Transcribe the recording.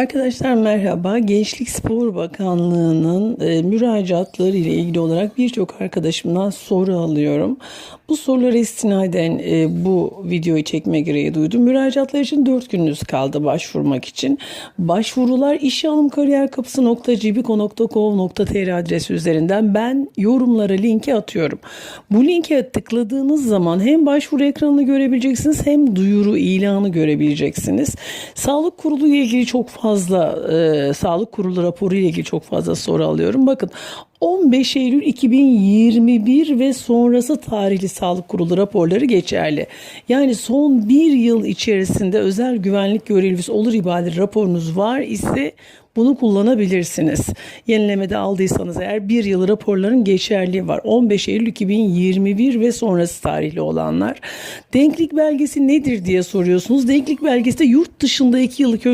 Arkadaşlar merhaba. Gençlik Spor Bakanlığı'nın e, müracaatları ile ilgili olarak birçok arkadaşımdan soru alıyorum. Bu sorulara istinaden e, bu videoyu çekme gereği duydum. Müracaatlar için 4 gününüz kaldı başvurmak için. Başvurular işealımkariyerkapısı.cibiko.gov.tr adresi üzerinden ben yorumlara linki atıyorum. Bu linke tıkladığınız zaman hem başvuru ekranını görebileceksiniz hem duyuru ilanı görebileceksiniz. Sağlık Kurulu ile ilgili çok fazla e, Sağlık Kurulu raporu ile ilgili çok fazla soru alıyorum. Bakın 15 Eylül 2021 ve sonrası tarihli Sağlık Kurulu raporları geçerli. Yani son bir yıl içerisinde özel güvenlik görevlisi olur ibadeli raporunuz var ise bunu kullanabilirsiniz. Yenilemede aldıysanız eğer bir yıl raporların geçerliği var. 15 Eylül 2021 ve sonrası tarihli olanlar. Denklik belgesi nedir diye soruyorsunuz. Denklik belgesi de yurt dışında 2 yıllık